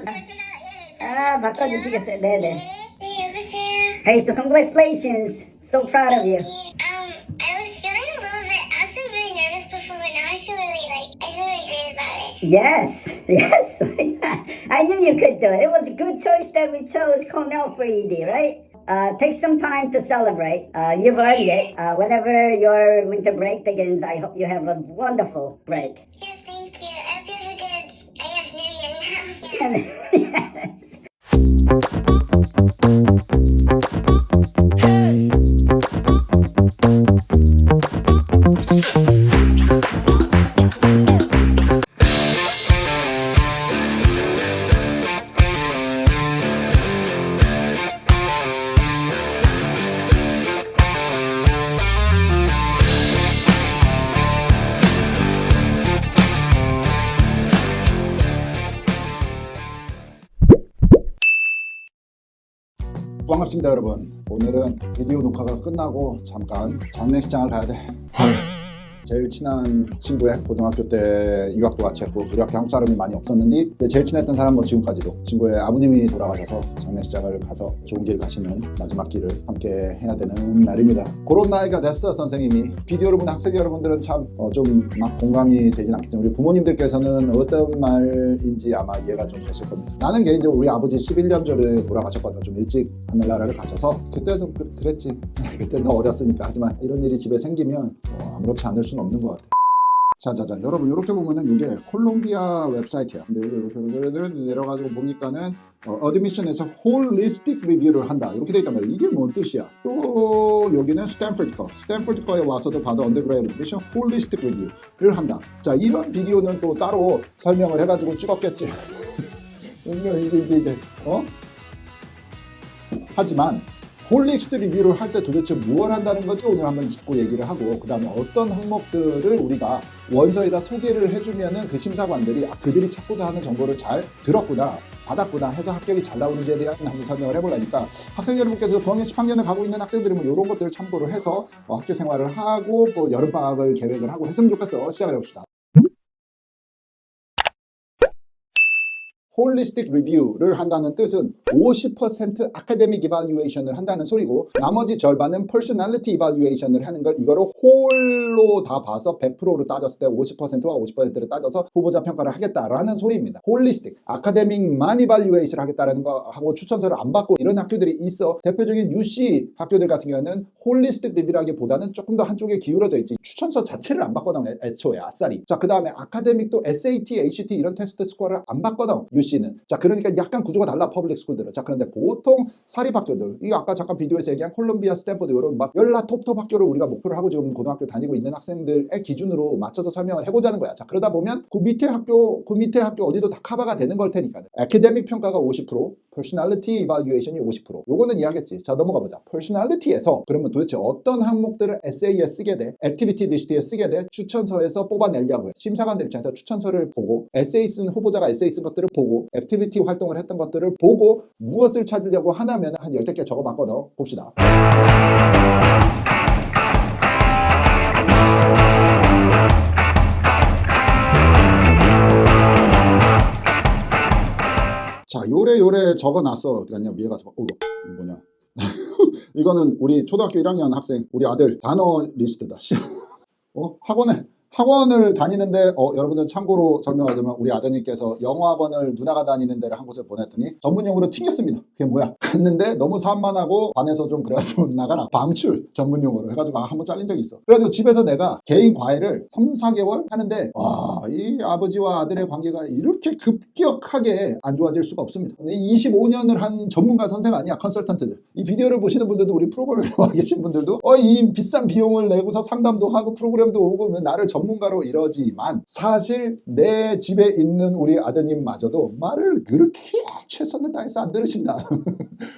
거예요. 아, 바꿔주시겠어요? 네네. 네, 여보세요. Hey, so congratulations. So proud of you. Um, I was feeling a little bit, I was feeling really nervous before, but now I feel really like, I feel really great about it. Yes, yes. why not? I knew you could do it. It was a good choice that we chose Cornell for ED, right? Uh, take some time to celebrate. Uh, you've earned it. Uh, whenever your winter break begins, I hope you have a wonderful break. Yeah, Hey! 반갑습니다 여러분. 오늘은 비디오 녹화가 끝나고 잠깐 장례식장을 가야 돼 제일 친한 친구의 고등학교 때 유학도 같이 했고 우리 학교 한국 사람이 많이 없었는데 제일 친했던 사람은 지금까지도. 친구의 아버님이 돌아가셔서 장례식장을 가서 좋은 길 가시는 마지막 길을 함께 해야 되는 날입니다. 그런 나이가 됐어 선생님이. 비디오를 보는 학생 여러분들은 참 좀 막 공감이 되진 않겠지만 우리 부모님들께서는 어떤 말인지 아마 이해가 좀 되실 겁니다. 나는 개인적으로 우리 아버지 11년 전에 돌아가셨거든요. 좀 일찍 하늘나라를 가셔서. 그때도 그, 랬지. 그때 너 어렸으니까. 하지만 이런 일이 집에 생기면 뭐 아무렇지 않을 수는 없는 것 같아 자자자 여러분 이렇게 보면은 이게 콜롬비아 웹사이트야. 근데 이렇게 이렇게 내려가지고 보니까는 어, 어드미션에서 홀리스틱 리뷰를 한다. 이렇게 돼 있단 말이야. 이게 뭔 뜻이야? 또 여기는 스탠포드 거에 와서도 받은 언더그레이드 미션 홀리스틱 리뷰를 한다. 자 이런 비디오는 또 따로 설명을 해가지고 찍었겠지. 이게 이게 이게 어? 하지만 홀리스트 리뷰를 할 때 도대체 무엇을 한다는 거지? 오늘 한번 짚고 얘기를 하고 그 다음에 어떤 항목들을 우리가 원서에다 소개를 해주면은 그 심사관들이 아, 그들이 찾고자 하는 정보를 잘 들었구나 받았구나 해서 합격이 잘 나오는지에 대한 한번 설명을 해보려니까 학생 여러분께서 병역 10학년을 가고 있는 학생들은 뭐 이런 것들을 참고를 해서 어, 학교 생활을 하고 또 여름방학을 계획을 하고 했으면 좋겠어. 시작을 해봅시다 홀리스틱 리뷰를 한다는 뜻은 50% 아카데믹 이발루에이션을 한다는 소리고 나머지 절반은 퍼스널리티 이발루에이션을 하는 걸 이거를 홀로 다 봐서 100%로 따졌을 때 50%와 50%를 따져서 후보자 평가를 하겠다라는 소리입니다. 홀리스틱 아카데믹만 이발루에이션을 하겠다라는 거 하고 추천서를 안 받고 이런 학교들이 있어. 대표적인 UC 학교들 같은 경우는 홀리스틱 리뷰라기보다는 조금 더 한쪽에 기울어져 있지. 추천서 자체를 안 받거든 애- 애초에 아싸리. 자 그 다음에 아카데믹도 SAT, ACT 이런 테스트 스코어를 안 받거든 UC는. 자 그러니까 약간 구조가 달라 퍼블릭 스쿨들은. 자 그런데 보통 사립 학교들 이 아까 잠깐 비디오에서 얘기한 콜롬비아 스탠퍼드 이런 막 열라 톱톱 학교를 우리가 목표로 하고 지금 고등학교 다니고 있는 학생들의 기준으로 맞춰서 설명을 해보자는 거야. 자 그러다 보면 그 밑에 학교 그 밑에 학교 어디도 다 커버가 되는 걸 테니까. 아카데믹 평가가 50% 퍼스널리티 이발루에이션이 50% 요거는 이해하겠지? 자 넘어가 보자. 퍼스널리티에서 그러면 도대체 어떤 항목들을 에세이에 쓰게 돼? 액티비티 리스트에 쓰게 돼? 추천서에서 뽑아내려고 해. 심사관들 입장에서 추천서를 보고 에세이 쓴 후보자가 에세이 쓴 것들을 보고 액티비티 활동을 했던 것들을 보고 무엇을 찾으려고 하나면 한 10개 개 적어봤거든. 봅시다 자 요래 요래 적어놨어. 어디 갔냐? 위에 가서 봐. 어 이거 뭐냐? 이거는 우리 초등학교 1학년 학생 우리 아들 단어 리스트다 씨. 어? 학원에 학원을 다니는데 어 여러분들 참고로 설명하자면 우리 아드님께서 영어 학원을 누나가 다니는 데를 한 곳에 보냈더니 전문용어로 튕겼습니다. 그게 뭐야? 갔는데 너무 산만하고 반에서 좀 그래가지고 나가라. 방출 전문용어로 해가지고 아, 한번 잘린 적이 있어. 그래가지고 집에서 내가 개인 과외를 3, 4개월 하는데 와 이 아버지와 아들의 관계가 이렇게 급격하게 안 좋아질 수가 없습니다. 25년을 한 전문가 선생 아니야 컨설턴트들. 이 비디오를 보시는 분들도 우리 프로그램에 와 계신 분들도 어 이 비싼 비용을 내고서 상담도 하고 프로그램도 오고 나를 전 문가로 이러지만 사실 내 집에 있는 우리 아드님마저도 말을 그렇게 최선을 다해서 안 들으신다.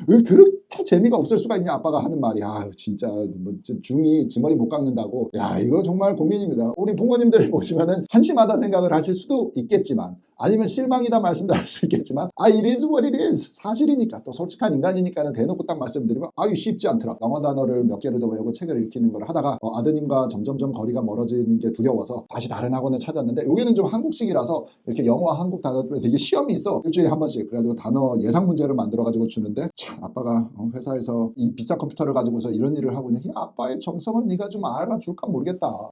왜 그렇게 재미가 없을 수가 있냐 아빠가 하는 말이. 아 진짜 뭐 진- 중이 지머리 못 깎는다고. 야 이거 정말 고민입니다. 우리 부모님들 보시면은 한심하다 생각을 하실 수도 있겠지만 아니면 실망이다 말씀드릴 수 있겠지만 아 it is what it is. 사실이니까 또 솔직한 인간이니까는 대놓고 딱 말씀드리면 아유 쉽지 않더라. 영어 단어를 몇 개를 더 외우고 책을 읽히는 걸 하다가 어, 아드님과 점점점 거리가 멀어지는 게 두려워서 다시 다른 학원을 찾았는데 여기는 좀 한국식이라서 이렇게 영어와 한국 단어들 되게 시험이 있어. 일주일에 한 번씩. 그래가지고 단어 예상 문제를 만들어가지고 주는데 참 아빠가 어, 회사에서 이 비싼 컴퓨터를 가지고서 이런 일을 하고 있냐 이 아빠의 정성은 네가 좀 알아줄까 모르겠다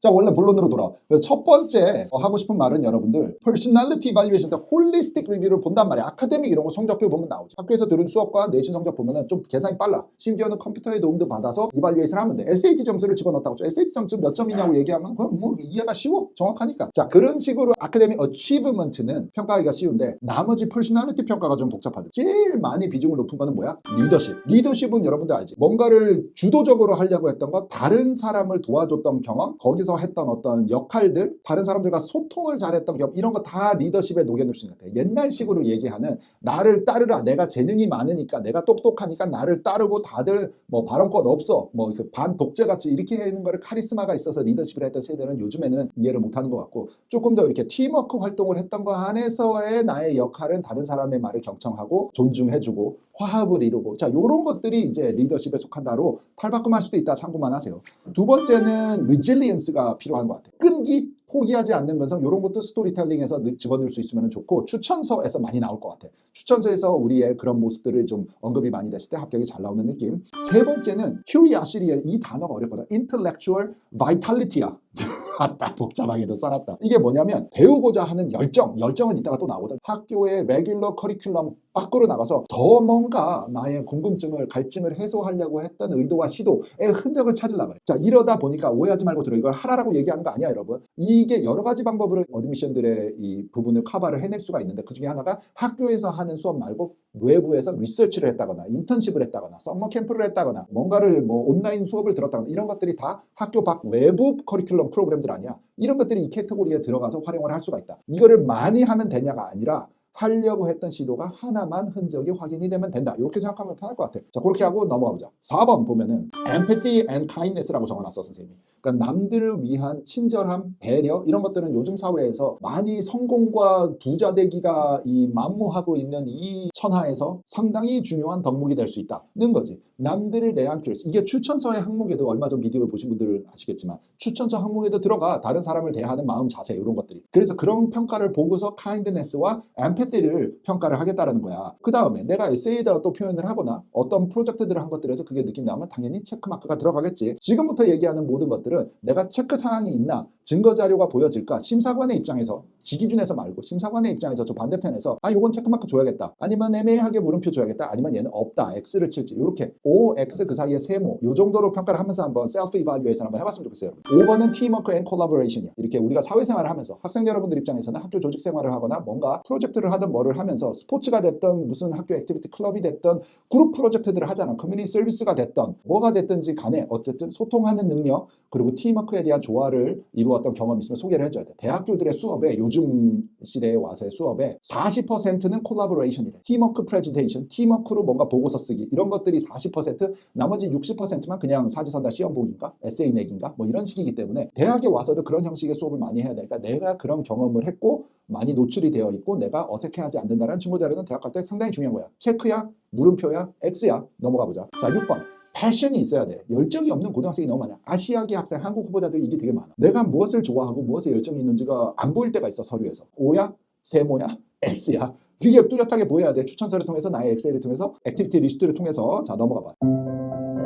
자 원래 본론으로 돌아. 그래서 첫 번째 어, 하고 싶은 말은 여러분들 personality evaluation 때 holistic review를 본단 말이야. 아카데믹 이런 거 성적표 보면 나오죠. 학교에서 들은 수업과 내신 성적 보면 은 좀 계산이 빨라. 심지어는 컴퓨터의 도움도 받아서 evaluation 하면 돼. SAT 점수를 집어넣었다고. 죠 SAT 점수 몇 점이냐고 얘기하면 그건 뭐 이해가 쉬워. 정확하니까. 자 그런 식으로 아카데믹 achievement는 평가하기가 쉬운데 나머지 personality 평가가 좀 복잡하죠. 제일 많이 비중을 높은 거는 뭐야? 리더십. 리더십은 여러분들 알지? 뭔가를 주도적으로 하려고 했던 거, 다른 사람을 도와줬던 경험, 거기서 했던 어떤 역할들, 다른 사람들과 소통을 잘했던 경험, 이런 거 다 리더십에 녹여놓을 수 있는 것 같아요. 옛날식으로 얘기하는 나를 따르라. 내가 재능이 많으니까, 내가 똑똑하니까 나를 따르고 다들 뭐 발언권 없어. 뭐 그 반독재 같이 이렇게 하는 거를 카리스마가 있어서 리더십을 했던 세대는 요즘에는 이해를 못하는 것 같고 조금 더 이렇게 팀워크 활동을 했던 거 안에서의 나의 역할은 다른 사람의 말을 경청하고 존중해주고 화합을 이루고 자 요런 것들이 이제 리더십에 속한다로 탈바꿈할 수도 있다 참고만 하세요. 두 번째는 resilience가 필요한 것 같아요. 끈기 포기하지 않는 건성 이런 것도 스토리텔링에서 넣- 집어넣을 수 있으면 좋고 추천서에서 많이 나올 것 같아. 추천서에서 우리의 그런 모습들을 좀 언급이 많이 됐을 때 합격이 잘 나오는 느낌. 세 번째는 curiosity 이 단어가 어렵거든. intellectual vitality야. 아따 복잡하게도 써놨다. 이게 뭐냐면 배우고자 하는 열정, 열정은 이따가 또 나오거든. 학교의 레귤러 커리큘럼 밖으로 나가서 더 뭔가 나의 궁금증을 갈증을 해소하려고 했던 의도와 시도의 흔적을 찾으려고 그래. 자 이러다 보니까 오해하지 말고 들어 이걸 하라라고 얘기하는 거 아니야 여러분. 이게 여러 가지 방법으로 어드미션들의 이 부분을 커버를 해낼 수가 있는데 그 중에 하나가 학교에서 하는 수업 말고 외부에서 리서치를 했다거나 인턴십을 했다거나 썸머 캠프를 했다거나 뭔가를 뭐 온라인 수업을 들었다거나 이런 것들이 다 학교 밖 외부 커리큘럼 프로그램들 아니야. 이런 것들이 이 캐테고리에 들어가서 활용을 할 수가 있다. 이거를 많이 하면 되냐가 아니라 하려고 했던 시도가 하나만 흔적이 확인이 되면 된다. 이렇게 생각하면 편할 것 같아. 자, 그렇게 하고 넘어가 보자. 4번 보면은 empathy and kindness라고 적어놨어, 선생님이. 그러니까 남들을 위한 친절함, 배려 이런 것들은 요즘 사회에서 많이 성공과 부자 되기가 이 만무하고 있는 이 천하에서 상당히 중요한 덕목이 될 수 있다는 거지. 남들을 대한 큐리스. 이게 추천서의 항목에도 얼마 전 비디오를 보신 분들은 아시겠지만 추천서 항목에도 들어가 다른 사람을 대하는 마음 자세 이런 것들이. 그래서 그런 평가를 보고서 kindness와 empathy 를 평가를 하겠다라는 거야. 그 다음에 내가 에세이에다가 또 표현을 하거나 어떤 프로젝트들을 한 것들에서 그게 느낌 나면 당연히 체크마크가 들어가겠지. 지금부터 얘기하는 모든 것들은 내가 체크 사항이 있나 증거 자료가 보여질까 심사관의 입장에서 지 기준에서 말고 심사관의 입장에서 저 반대편에서 아 요건 체크마크 줘야겠다. 아니면 애매하게 물음표 줘야겠다. 아니면 얘는 없다. X를 칠지. 이렇게 O, X 그 사이에 세모. 요 정도로 평가를 하면서 한번 셀프 이발유에이션 한번 해봤으면 좋겠어요 여러분. 5번은 팀워크 앤 콜라보레이션이야. 이렇게 우리가 사회생활을 하면서 학생 여러분들 입장에서는 학교 조직 생활을 하거나 뭔가 프로젝트를 하든 뭐를 하면서 스포츠가 됐던 무슨 학교 액티비티 클럽이 됐던 그룹 프로젝트들을 하잖아 커뮤니티 서비스가 됐던 뭐가 됐든지 간에 어쨌든 소통하는 능력 그리고 팀워크에 대한 조화를 이루었던 경험이 있으면 소개를 해줘야 돼. 대학교들의 수업에 요즘 시대에 와서의 수업에 40%는 콜라보레이션이래. 팀워크 프레젠테이션, 팀워크로 뭔가 보고서 쓰기 이런 것들이 40% 나머지 60%만 그냥 사지선다 시험 보기인가 에세이 내기인가 뭐 이런 식이기 때문에 대학에 와서도 그런 형식의 수업을 많이 해야 되니까 내가 그런 경험을 했고 많이 노출이 되어 있고 내가 어색해하지 않는다는 친구들은 대학 갈 때 상당히 중요한 거야. 체크야, 물음표야, X야. 넘어가 보자. 자, 6번. 패션이 있어야 돼. 열정이 없는 고등학생이 너무 많아. 아시아계 학생, 한국 후보자들 이게 되게 많아. 내가 무엇을 좋아하고 무엇에 열정이 있는지가 안 보일 때가 있어, 서류에서. O야? 세모야? X야? 이게 뚜렷하게 보여야 돼. 추천서를 통해서 나의 엑셀을 통해서 액티비티 리스트를 통해서 자 넘어가 봐.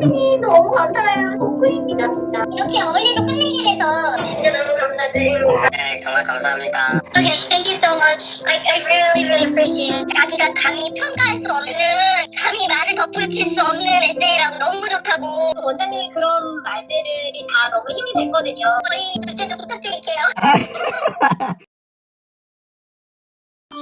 선생님 너무 감사해요. 덕분입니다 진짜. 이렇게 어린이로 정말 감사합니다. Okay, thank you so much. I, I really really appreciate it. 자기가 감히 평가할 수 없는, 감히 말을 덧붙일 수 없는 에세이라고 너무 좋다고. 원장님이 그런 말들이 다 너무 힘이 됐거든요. 저희 둘째도 부탁드릴게요.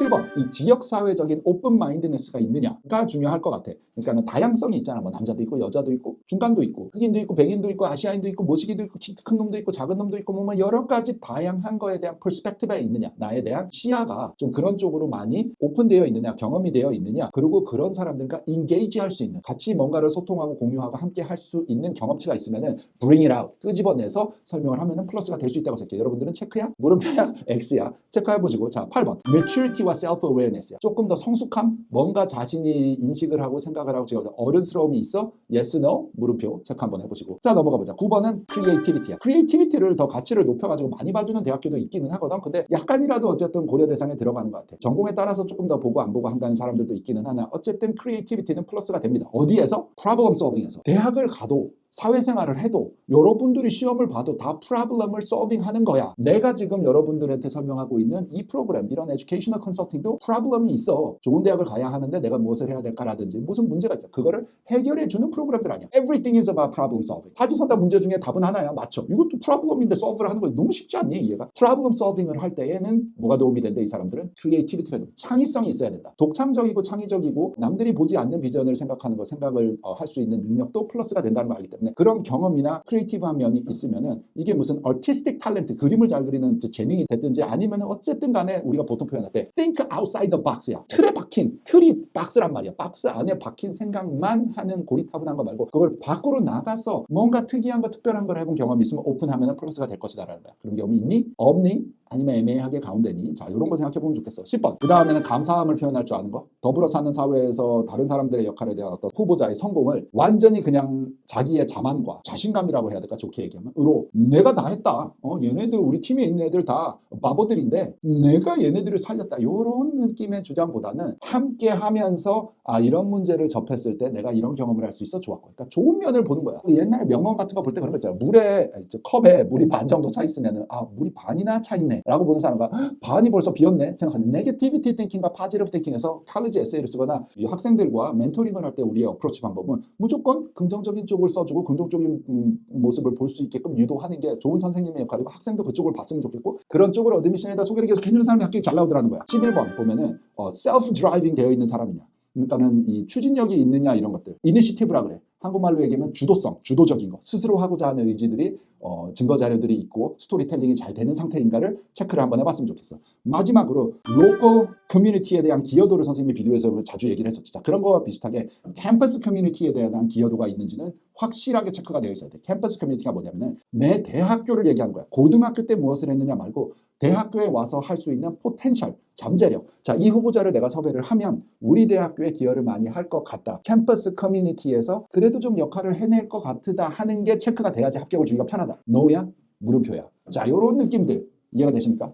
7번 이 지역 사회적인 오픈 마인드네스가 있느냐가 중요할 것 같아. 그러니까는 다양성이 있잖아. 뭐 남자도 있고 여자도 있고 중간도 있고 흑인도 있고 백인도 있고 아시아인도 있고 모시기도 있고 키큰 놈도 있고 작은 놈도 있고 뭐 여러 가지 다양한 거에 대한 퍼스펙티브가 있느냐. 나에 대한 시야가 좀 그런 쪽으로 많이 오픈되어 있느냐. 경험이 되어 있느냐. 그리고 그런 사람들과 인게이지 할 수 있는 같이 뭔가를 소통하고 공유하고 함께 할 수 있는 경험치가 있으면은 bring it out 끄집어내서 설명을 하면은 플러스가 될 수 있다고 생각해요. 여러분들은 체크야? 물음표야? X야? 체크해 보시고 자 8번 maturity 와 self awareness야. 조금 더 성숙함, 뭔가 자신이 인식을 하고 생각을 하고 지금 어른스러움이 있어? yes, no? 물음표 체크 한번 해보시고 자 넘어가 보자. 9번은 creativity야. creativity를 더 가치를 높여가지고 많이 봐주는 대학교도 있기는 하거든. 근데 약간이라도 어쨌든 고려 대상에 들어가는 것 같아. 전공에 따라서 조금 더 보고 안 보고 한다는 사람들도 있기는 하나 어쨌든 creativity는 플러스가 됩니다. 어디에서? problem solving에서. 대학을 가도 사회생활을 해도 여러분들이 시험을 봐도 다 프로블럼을 solving하는 거야. 내가 지금 여러분들한테 설명하고 있는 이 프로그램, 이런 에듀케이셔널 컨설팅도 프로블럼이 있어. 좋은 대학을 가야 하는데 내가 무엇을 해야 될까라든지 무슨 문제가 있어. 그거를 해결해 주는 프로그램들 아니야. Everything is about problem solving. 사지선다 문제 중에 답은 하나야. 맞죠? 이것도 프로블럼인데 solve를 하는 거 너무 쉽지 않니? 이해가? 프로블럼 solving을 할 때에는 뭐가 도움이 된대 이 사람들은 크리에이티비티가 좀 창의성이 있어야 된다. 독창적이고 창의적이고 남들이 보지 않는 비전을 생각하는 거 생각을 어, 할수 있는 능력도 플러스가 된다는 걸 알기 때문에 그런 경험이나 크리에이티브한 면이 있으면은 이게 무슨 artistic talent 그림을 잘 그리는 재능이 됐든지 아니면은 어쨌든 간에 우리가 보통 표현할 때 think outside the box야. 틀에 박힌 틀이 박스란 말이야. 박스 안에 박힌 생각만 하는 고리타분한 거 말고 그걸 밖으로 나가서 뭔가 특이한 거 특별한 걸 해본 경험이 있으면 오픈하면은 플러스가 될 것이다 라는 거야. 그런 경험이 있니? 없니? 아니면 애매하게 가운데니? 자, 이런 거 생각해 보면 좋겠어. 10번. 그 다음에는 감사함을 표현할 줄 아는 거. 더불어 사는 사회에서 다른 사람들의 역할에 대한 어떤 후보자의 성공을 완전히 그냥 자기의 자만과 자신감이라고 해야 될까? 좋게 얘기하면. 으로 내가 다 했다. 어, 얘네들 우리 팀에 있는 애들 다 바보들인데 내가 얘네들을 살렸다. 이런 느낌의 주장보다는 함께 하면서 아, 이런 문제를 접했을 때 내가 이런 경험을 할 수 있어 좋았고. 그러니까 좋은 면을 보는 거야. 그 옛날에 명언 같은 거 볼 때 그런 거 있잖아. 물에, 컵에 물이 반 정도 차 있으면 은 아, 물이 반이나 차 있네. 라고 보는 사람과 "헉, 반이 벌써 비었네. 생각하는 네게티비티 띵킹과 파지티브 띵킹에서 칼리지 에세이를 쓰거나 이 학생들과 멘토링을 할 때 우리의 어프로치 방법은 무조건 긍정적인 쪽을 써주고 긍정적인 음, 모습을 볼 수 있게끔 유도하는 게 좋은 선생님의 역할이고 학생도 그쪽을 봤으면 좋겠고 그런 쪽을 어드미션에다 소개를 계속 해주는 사람이 학교에 잘 나오더라는 거야. 11번 보면은 어, 셀프 드라이빙 되어 있는 사람이냐. 그러니까는 이 추진력이 있느냐 이런 것들. 이니시티브라 그래. 한국말로 얘기하면 주도성, 주도적인 거, 스스로 하고자 하는 의지들이 어, 증거 자료들이 있고 스토리텔링이 잘 되는 상태인가를 체크를 한번 해봤으면 좋겠어. 마지막으로 로컬 커뮤니티에 대한 기여도를 선생님이 비디오에서 자주 얘기를 했었지. 자, 그런 거와 비슷하게 캠퍼스 커뮤니티에 대한 기여도가 있는지는 확실하게 체크가 되어 있어야 돼. 캠퍼스 커뮤니티가 뭐냐면은 내 대학교를 얘기하는 거야. 고등학교 때 무엇을 했느냐 말고 대학교에 와서 할 수 있는 포텐셜, 잠재력. 자, 이 후보자를 내가 섭외를 하면 우리 대학교에 기여를 많이 할 것 같다. 캠퍼스 커뮤니티에서 그래도 좀 역할을 해낼 것 같다 하는 게 체크가 돼야지 합격을 주기가 편하다. 노야? 물음표야. 자, 요런 느낌들 이해가 되십니까?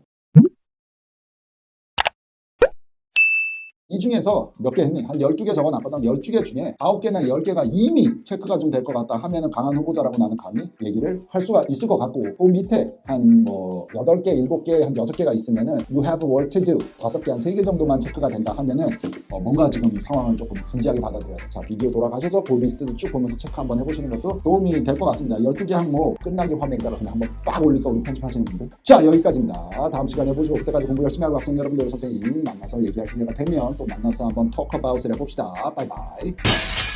이 중에서 몇 개 했니? 한 12개 적어놨거든. 12개 중에 9개나 10개가 이미 체크가 좀 될 것 같다 하면은 강한 후보자라고 나는 감히 얘기를 할 수가 있을 것 같고 그 밑에 한 뭐 8개, 7개, 한 6개가 있으면은 you have work to do 5개, 한 3개 정도만 체크가 된다 하면은 어, 뭔가 지금 상황을 조금 진지하게 받아들여야 돼. 자, 비디오 돌아가셔서 그 리스트도 쭉 보면서 체크 한번 해보시는 것도 도움이 될 것 같습니다. 12개 항목 끝나기 화면에다가 그냥 한번 빡 올릴까 우리 편집하시는 분들. 자, 여기까지입니다. 다음 시간에 보시고 그때까지 공부 열심히 하고 학생 여러분들 선생님 만나서 얘기할 기회가 되면 또 만나서 한번 it 해봅시다. 바이바이.